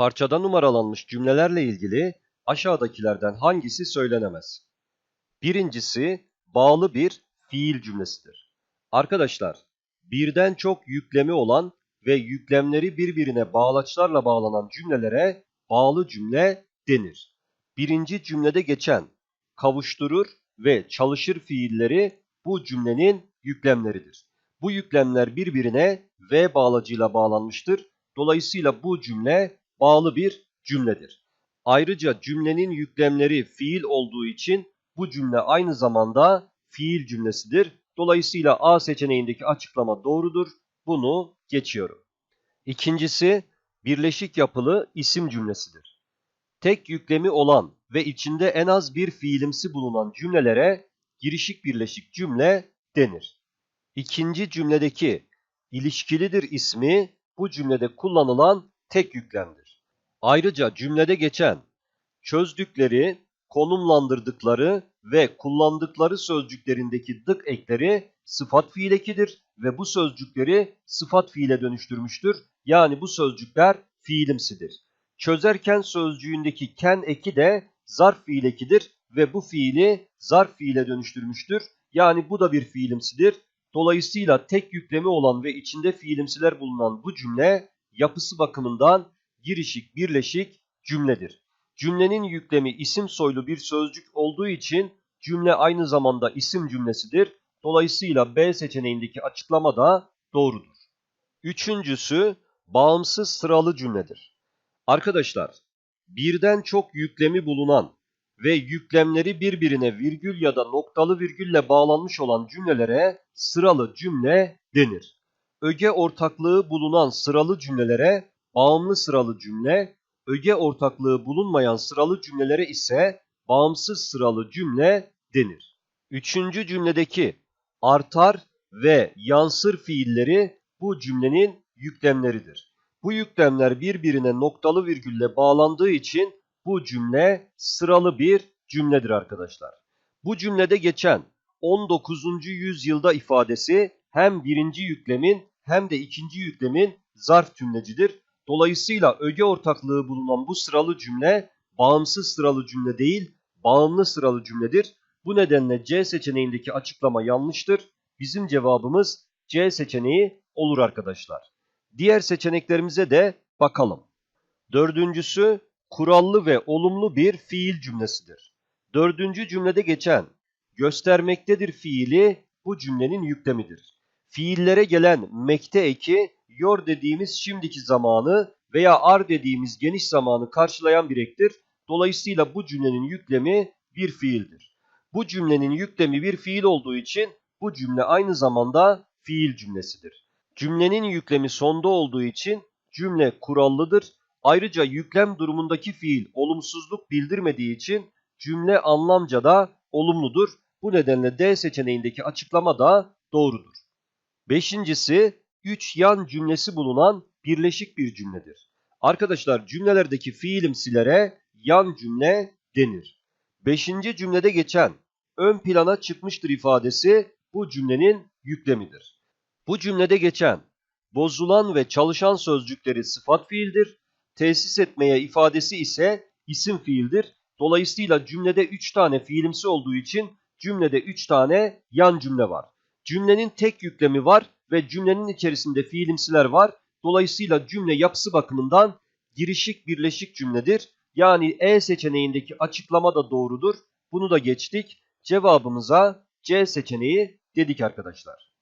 Parçada numaralanmış cümlelerle ilgili aşağıdakilerden hangisi söylenemez? Birincisi bağlı bir fiil cümlesidir. Arkadaşlar, birden çok yüklemi olan ve yüklemleri birbirine bağlaçlarla bağlanan cümlelere bağlı cümle denir. Birinci cümlede geçen kavuşturur ve çalışır fiilleri bu cümlenin yüklemleridir. Bu yüklemler birbirine ve bağlacıyla bağlanmıştır. Dolayısıyla bu cümle bağlı bir cümledir. Ayrıca cümlenin yüklemleri fiil olduğu için bu cümle aynı zamanda fiil cümlesidir. Dolayısıyla A seçeneğindeki açıklama doğrudur. Bunu geçiyorum. İkincisi birleşik yapılı isim cümlesidir. Tek yüklemi olan ve içinde en az bir fiilimsi bulunan cümlelere girişik birleşik cümle denir. İkinci cümledeki ilişkilidir ismi bu cümlede kullanılan tek yüklemdir. Ayrıca cümlede geçen çözdükleri, konumlandırdıkları ve kullandıkları sözcüklerindeki dık ekleri sıfat fiil ekidir ve bu sözcükleri sıfat fiile dönüştürmüştür. Yani bu sözcükler fiilimsidir. Çözerken sözcüğündeki ken eki de zarf fiil ekidir ve bu fiili zarf fiile dönüştürmüştür. Yani bu da bir fiilimsidir. Dolayısıyla tek yüklemi olan ve içinde fiilimsiler bulunan bu cümle yapısı bakımından girişik birleşik cümledir. Cümlenin yüklemi isim soylu bir sözcük olduğu için cümle aynı zamanda isim cümlesidir. Dolayısıyla B seçeneğindeki açıklama da doğrudur. Üçüncüsü bağımsız sıralı cümledir. Arkadaşlar birden çok yüklemi bulunan ve yüklemleri birbirine virgül ya da noktalı virgülle bağlanmış olan cümlelere sıralı cümle denir. Öge ortaklığı bulunan sıralı cümlelere bağımlı sıralı cümle, öge ortaklığı bulunmayan sıralı cümlelere ise bağımsız sıralı cümle denir. Üçüncü cümledeki artar ve yansır fiilleri bu cümlenin yüklemleridir. Bu yüklemler birbirine noktalı virgülle bağlandığı için bu cümle sıralı bir cümledir arkadaşlar. Bu cümlede geçen 19. yüzyılda ifadesi hem birinci yüklemin hem de ikinci yüklemin zarf cümlecidir. Dolayısıyla öge ortaklığı bulunan bu sıralı cümle bağımsız sıralı cümle değil, bağımlı sıralı cümledir. Bu nedenle C seçeneğindeki açıklama yanlıştır. Bizim cevabımız C seçeneği olur arkadaşlar. Diğer seçeneklerimize de bakalım. Dördüncüsü kurallı ve olumlu bir fiil cümlesidir. Dördüncü cümlede geçen göstermektedir fiili bu cümlenin yüklemidir. Fiillere gelen mekte eki yor dediğimiz şimdiki zamanı veya ar dediğimiz geniş zamanı karşılayan bir ektir. Dolayısıyla bu cümlenin yüklemi bir fiildir. Bu cümlenin yüklemi bir fiil olduğu için bu cümle aynı zamanda fiil cümlesidir. Cümlenin yüklemi sonda olduğu için cümle kurallıdır. Ayrıca yüklem durumundaki fiil olumsuzluk bildirmediği için cümle anlamca da olumludur. Bu nedenle D seçeneğindeki açıklama da doğrudur. Beşincisi 3 yan cümlesi bulunan birleşik bir cümledir. Arkadaşlar cümlelerdeki fiilimsilere yan cümle denir. Beşinci cümlede geçen ön plana çıkmıştır ifadesi bu cümlenin yüklemidir. Bu cümlede geçen bozulan ve çalışan sözcükleri sıfat fiildir. Tesis etmeye ifadesi ise isim fiildir. Dolayısıyla cümlede 3 tane fiilimsi olduğu için cümlede 3 tane yan cümle var. Cümlenin tek yüklemi var ve cümlenin içerisinde fiilimsiler var. Dolayısıyla cümle yapısı bakımından girişik birleşik cümledir. Yani E seçeneğindeki açıklama da doğrudur. Bunu da geçtik. Cevabımıza C seçeneği dedik arkadaşlar.